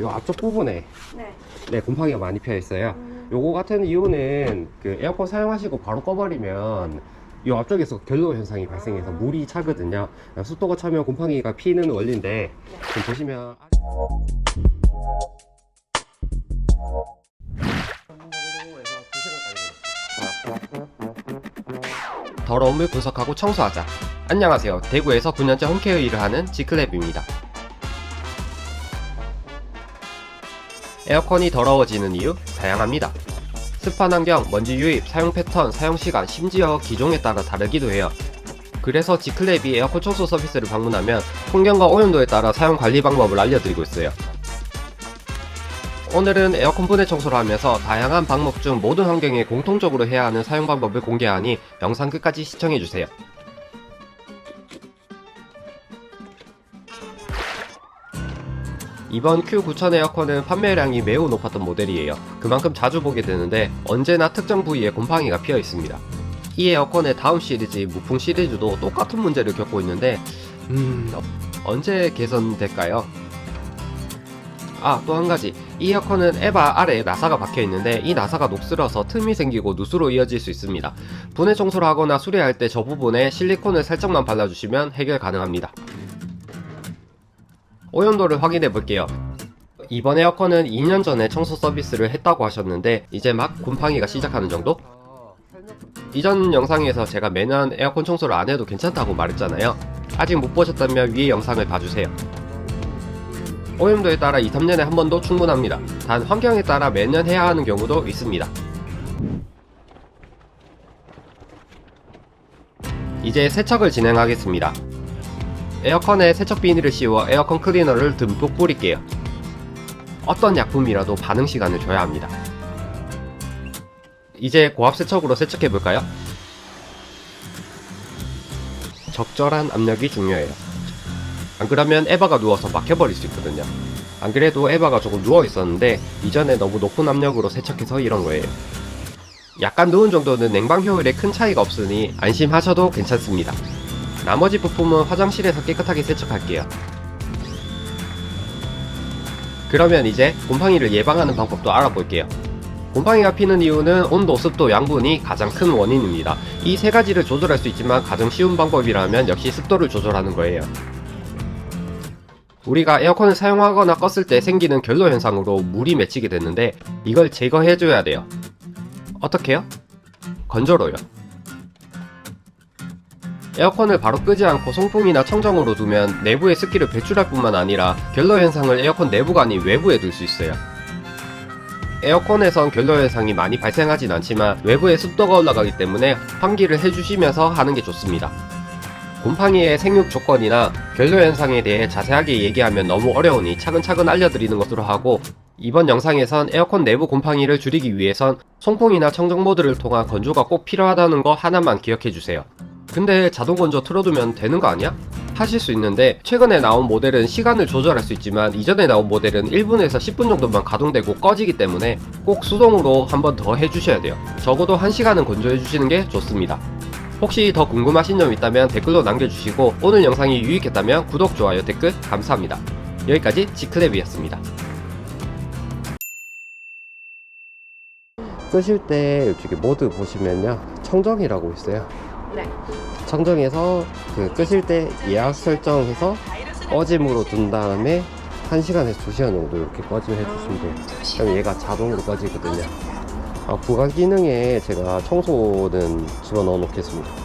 요 앞쪽 부분에 네. 네 곰팡이가 많이 피어 있어요. 요거 같은 이유는 그 에어컨 사용하시고 바로 꺼버리면 요 앞쪽에서 결로 현상이 발생해서 물이 차거든요. 습도가 차면 곰팡이가 피는 원리인데 지금 보시면 더러운 물 분석하고 청소하자. 안녕하세요. 대구에서 9년째 홈케어 일을 하는 지클랩입니다. 에어컨이 더러워지는 이유 다양합니다. 습한 환경, 먼지 유입, 사용 패턴, 사용 시간, 심지어 기종에 따라 다르기도 해요. 그래서 지클랩이 에어컨 청소 서비스를 방문하면 환경과 오염도에 따라 사용 관리 방법을 알려드리고 있어요. 오늘은 에어컨 분해 청소를 하면서 다양한 방법 중 모든 환경에 공통적으로 해야 하는 사용 방법을 공개하니 영상 끝까지 시청해주세요. 이번 Q9000 에어컨은 판매량이 매우 높았던 모델이에요. 그만큼 자주 보게 되는데 언제나 특정 부위에 곰팡이가 피어 있습니다. 이 에어컨의 다음 시리즈 무풍 시리즈도 똑같은 문제를 겪고 있는데 음... 어, 언제 개선될까요? 아, 또 한 가지. 이 에어컨은 에바 아래에 나사가 박혀 있는데 이 나사가 녹슬어서 틈이 생기고 누수로 이어질 수 있습니다. 분해 청소를 하거나 수리할 때 저 부분에 실리콘을 살짝만 발라주시면 해결 가능합니다. 오염도를 확인해 볼게요. 이번 에어컨은 2년 전에 청소 서비스를 했다고 하셨는데 이제 막 곰팡이가 시작하는 정도? 이전 영상에서 제가 매년 에어컨 청소를 안 해도 괜찮다고 말했잖아요. 아직 못 보셨다면 위의 영상을 봐주세요. 오염도에 따라 2, 3년에 한 번도 충분합니다. 단 환경에 따라 매년 해야 하는 경우도 있습니다. 이제 세척을 진행하겠습니다. 에어컨에 세척 비닐을 씌워 에어컨 클리너를 듬뿍 뿌릴게요. 어떤 약품이라도 반응 시간을 줘야 합니다. 이제 고압 세척으로 세척해 볼까요? 적절한 압력이 중요해요. 안 그러면 에바가 누워서 막혀버릴 수 있거든요. 안 그래도 에바가 조금 누워 있었는데 이전에 너무 높은 압력으로 세척해서 이런 거예요. 약간 누운 정도는 냉방 효율에 큰 차이가 없으니 안심하셔도 괜찮습니다. 나머지 부품은 화장실에서 깨끗하게 세척할게요. 그러면 이제 곰팡이를 예방하는 방법도 알아볼게요. 곰팡이가 피는 이유는 온도, 습도, 양분이 가장 큰 원인입니다. 이 세 가지를 조절할 수 있지만 가장 쉬운 방법이라면 역시 습도를 조절하는 거예요. 우리가 에어컨을 사용하거나 껐을 때 생기는 결로 현상으로 물이 맺히게 되는데 이걸 제거해줘야 돼요. 어떻게요? 건조로요. 에어컨을 바로 끄지 않고 송풍이나 청정으로 두면 내부의 습기를 배출할 뿐만 아니라 결로 현상을 에어컨 내부가 아닌 외부에 둘 수 있어요. 에어컨에선 결로 현상이 많이 발생하진 않지만 외부에 습도가 올라가기 때문에 환기를 해주시면서 하는 게 좋습니다. 곰팡이의 생육 조건이나 결로 현상에 대해 자세하게 얘기하면 너무 어려우니 차근차근 알려드리는 것으로 하고 이번 영상에선 에어컨 내부 곰팡이를 줄이기 위해선 송풍이나 청정 모드를 통한 건조가 꼭 필요하다는 거 하나만 기억해주세요. 근데 자동 건조 틀어두면 되는 거 아니야? 하실 수 있는데 최근에 나온 모델은 시간을 조절할 수 있지만 이전에 나온 모델은 1분에서 10분 정도만 가동되고 꺼지기 때문에 꼭 수동으로 한 번 더 해주셔야 돼요. 적어도 1시간은 건조해 주시는 게 좋습니다. 혹시 더 궁금하신 점 있다면 댓글로 남겨주시고 오늘 영상이 유익했다면 구독, 좋아요, 댓글 감사합니다. 여기까지 지클랩이었습니다. 끄실 때 이쪽에 모드 보시면요 청정이라고 있어요. 네. 청정에서 그 끄실 때 예약 설정해서 꺼짐으로 둔 다음에 1시간에서 2시간 정도 이렇게 꺼짐을 해주시면 돼요. 그럼 얘가 자동으로 꺼지거든요. 아, 부가 기능에 제가 청소는 집어넣어 놓겠습니다.